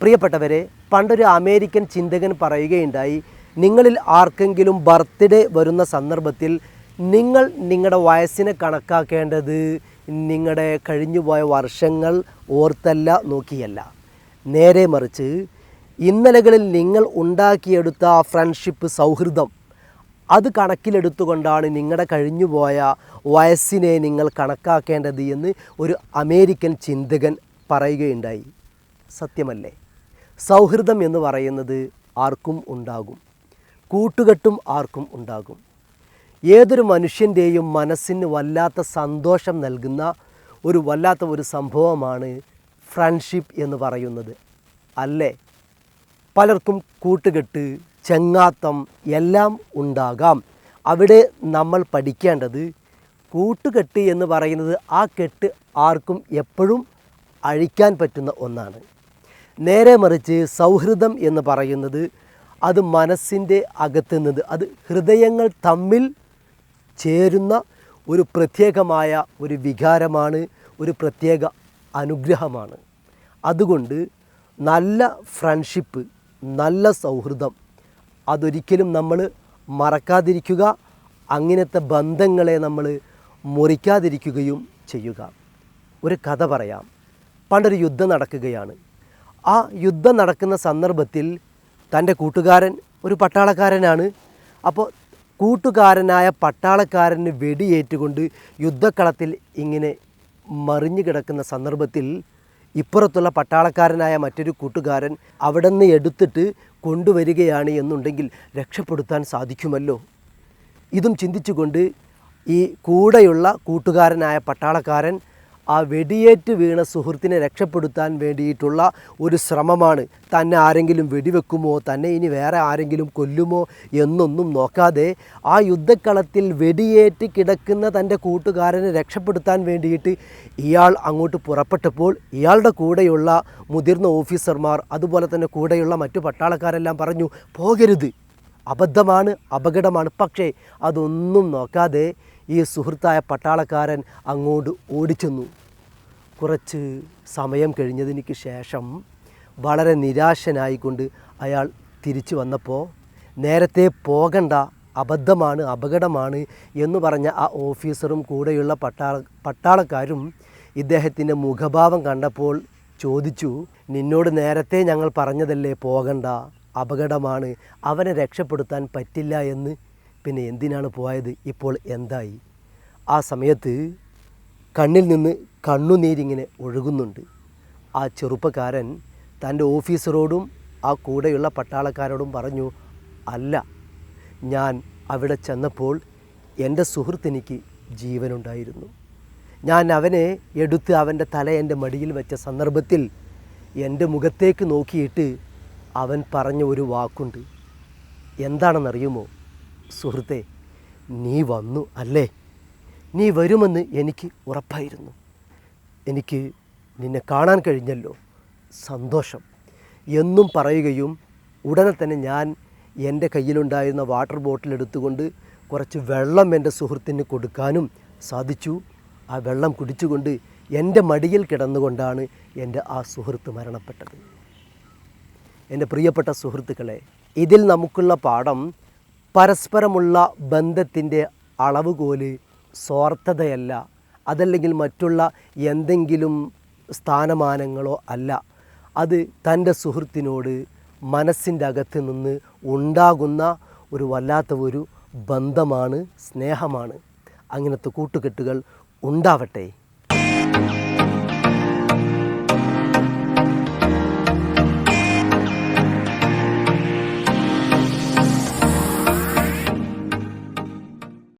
പ്രിയപ്പെട്ടവരെ പണ്ടൊരു അമേരിക്കൻ ചിന്തകൻ പറയുകയുണ്ടായി നിങ്ങളിൽ ആർക്കെങ്കിലും ബർത്ത്ഡേ വരുന്ന സന്ദർഭത്തിൽ നിങ്ങൾ നിങ്ങളുടെ വയസ്സിനെ കണക്കാക്കേണ്ടത് നിങ്ങളുടെ കഴിഞ്ഞുപോയ വർഷങ്ങൾ ഓർത്തല്ല നോക്കിയല്ല. നേരെ മറിച്ച് ഇന്നലകളിൽ നിങ്ങൾ ഉണ്ടാക്കിയെടുത്ത ആ ഫ്രണ്ട്ഷിപ്പ് സൗഹൃദം അത് കണക്കിലെടുത്തുകൊണ്ടാണ് നിങ്ങളുടെ കഴിഞ്ഞുപോയ വയസ്സിനെ നിങ്ങൾ കണക്കാക്കേണ്ടത് എന്ന് ഒരു അമേരിക്കൻ ചിന്തകൻ പറയുകയുണ്ടായി. സത്യമല്ലേ? സൗഹൃദം എന്ന് പറയുന്നത് ആർക്കും ഉണ്ടാകും. കൂട്ടുകെട്ടും ആർക്കും ഉണ്ടാകും. ഏതൊരു മനുഷ്യന്റെയും മനസ്സിന് വല്ലാത്ത സന്തോഷം നൽകുന്ന ഒരു വല്ലാത്ത ഒരു സംഭവമാണ് ഫ്രണ്ട്ഷിപ്പ് എന്ന് പറയുന്നത്. അല്ലേ? പലർക്കും കൂട്ടുകെട്ട് ചെങ്ങാത്തം എല്ലാം ഉണ്ടാകാം. അവിടെ നമ്മൾ പഠിക്കേണ്ടത് കൂട്ടുകെട്ട് എന്ന് പറയുന്നത് ആ കെട്ട് ആർക്കും എപ്പോഴും അഴിക്കാൻ പറ്റുന്ന ഒന്നാണ്. നേരെ മറിച്ച് സൗഹൃദം എന്ന് പറയുന്നത് അത് മനസ്സിന്റെ അകത്ത് നിന്ന് അത് ഹൃദയങ്ങൾ തമ്മിൽ ചേരുന്ന ഒരു പ്രത്യേകമായ ഒരു വികാരമാണ് ഒരു പ്രത്യേക അനുഗ്രഹമാണ്. അതുകൊണ്ട് നല്ല ഫ്രണ്ട്ഷിപ്പ് നല്ല സൗഹൃദം അതൊരിക്കലും നമ്മൾ മറക്കാതിരിക്കുക അങ്ങനത്തെ ബന്ധങ്ങളെ നമ്മൾ മുറിക്കാതിരിക്കുകയും ചെയ്യുക. ഒരു കഥ പറയാം. പണ്ടൊരു യുദ്ധം നടക്കുകയാണ്. ആ യുദ്ധം നടക്കുന്ന സന്ദർഭത്തിൽ തന്റെ കൂട്ടുകാരൻ ഒരു പട്ടാളക്കാരനാണ്. അപ്പോൾ കൂട്ടുകാരനായ പട്ടാളക്കാരന് വെടിയേറ്റുകൊണ്ട് യുദ്ധക്കളത്തിൽ ഇങ്ങനെ മറിഞ്ഞു കിടക്കുന്ന സന്ദർഭത്തിൽ ഇപ്പുറത്തുള്ള പട്ടാളക്കാരനായ മറ്റൊരു കൂട്ടുകാരൻ അവിടെ നിന്ന് എടുത്തിട്ട് കൊണ്ടുവരികയാണ് എന്നുണ്ടെങ്കിൽ രക്ഷപ്പെടുത്താൻ സാധിക്കുമല്ലോ. ഇതും ചിന്തിച്ചുകൊണ്ട് ഈ കൂടെയുള്ള കൂട്ടുകാരനായ പട്ടാളക്കാരൻ ആ വെടിയേറ്റ് വീണ സുഹൃത്തിനെ രക്ഷപ്പെടുത്താൻ വേണ്ടിയിട്ടുള്ള ഒരു ശ്രമമാണ്. തന്നെ ആരെങ്കിലും വെടിവെക്കുമോ തന്നെ ഇനി വേറെ ആരെങ്കിലും കൊല്ലുമോ എന്നൊന്നും നോക്കാതെ ആ യുദ്ധക്കളത്തിൽ വെടിയേറ്റ് കിടക്കുന്ന തന്റെ കൂട്ടുകാരനെ രക്ഷപ്പെടുത്താൻ വേണ്ടിയിട്ട് ഇയാൾ അങ്ങോട്ട് പുറപ്പെട്ടപ്പോൾ ഇയാളുടെ കൂടെയുള്ള മുതിർന്ന ഓഫീസർമാർ അതുപോലെ തന്നെ കൂടെയുള്ള മറ്റു പട്ടാളക്കാരെല്ലാം പറഞ്ഞു പോകരുത്. അബദ്ധമാണ് അപകടമാണ്. പക്ഷേ അതൊന്നും നോക്കാതെ ഈ സുഹൃത്തായ പട്ടാളക്കാരൻ അങ്ങോട്ട് ഓടിച്ചെന്നു. കുറച്ച് സമയം കഴിഞ്ഞതിന് ശേഷം വളരെ നിരാശനായിക്കൊണ്ട് അയാൾ തിരിച്ചു വന്നപ്പോൾ നേരത്തെ പോകണ്ട അബദ്ധമാണ് അപകടമാണ് എന്ന് പറഞ്ഞ ആ ഓഫീസറും കൂടെയുള്ള പട്ടാള പട്ടാളക്കാരും ഇദ്ദേഹത്തിന്റെ മുഖഭാവം കണ്ടപ്പോൾ ചോദിച്ചു നിന്നോട് നേരത്തെ ഞങ്ങൾ പറഞ്ഞതല്ലേ പോകണ്ട അപകടമാണ് അവനെ രക്ഷപ്പെടുത്താൻ പറ്റില്ല എന്ന് പിന്നെ എന്തിനാണ് പോയത്? ഇപ്പോൾ എന്തായി? ആ സമയത്ത് കണ്ണിൽ നിന്ന് കണ്ണുനീരിങ്ങനെ ഒഴുകുന്നുണ്ട്. ആ ചെറുപ്പക്കാരൻ തന്റെ ഓഫീസറോടും ആ കൂടെയുള്ള പട്ടാളക്കാരോടും പറഞ്ഞു അല്ല ഞാൻ അവിടെ ചെന്നപ്പോൾ എന്റെ സുഹൃത്തെനിക്ക് ജീവനുണ്ടായിരുന്നു. ഞാൻ അവനെ എടുത്ത് അവന്റെ തല എന്റെ മടിയിൽ വെച്ച സന്ദർഭത്തിൽ എന്റെ മുഖത്തേക്ക് നോക്കിയിട്ട് അവൻ പറഞ്ഞ ഒരു വാക്കുണ്ട്. എന്താണെന്നറിയുമോ? സുഹൃത്തെ നീ വന്നു അല്ലേ? നീ വരുമെന്ന് എനിക്ക് ഉറപ്പായിരുന്നു. എനിക്ക് നിന്നെ കാണാൻ കഴിഞ്ഞല്ലോ. സന്തോഷം. എന്നും പറയുകയും ഉടനെ തന്നെ ഞാൻ എന്റെ കയ്യിലുണ്ടായിരുന്ന വാട്ടർ ബോട്ടിൽ എടുത്തുകൊണ്ട് കുറച്ച് വെള്ളം എന്റെ സുഹൃത്തിന് കൊടുക്കാനും സാധിച്ചു. ആ വെള്ളം കുടിച്ചുകൊണ്ട് എന്റെ മടിയിൽ കിടന്നുകൊണ്ടാണ് എന്റെ ആ സുഹൃത്ത് മരണപ്പെട്ടത്. എന്റെ പ്രിയപ്പെട്ട സുഹൃത്തുക്കളെ ഇതിൽ നമുക്കുള്ള പാഠം പരസ്പരമുള്ള ബന്ധത്തിന്റെ അളവുകോൽ സ്വാർത്ഥതയല്ല. അതല്ലെങ്കിൽ മറ്റുള്ള എന്തെങ്കിലും സ്ഥാനമാനങ്ങളോ അല്ല. അത് തന്റെ സുഹൃത്തിനോട് മനസ്സിന്റെ അകത്ത് നിന്ന് ഉണ്ടാകുന്ന ഒരു വല്ലാത്ത ഒരു ബന്ധമാണ് സ്നേഹമാണ്. അങ്ങനത്തെ കൂട്ടുകെട്ടുകൾ ഉണ്ടാവട്ടെ.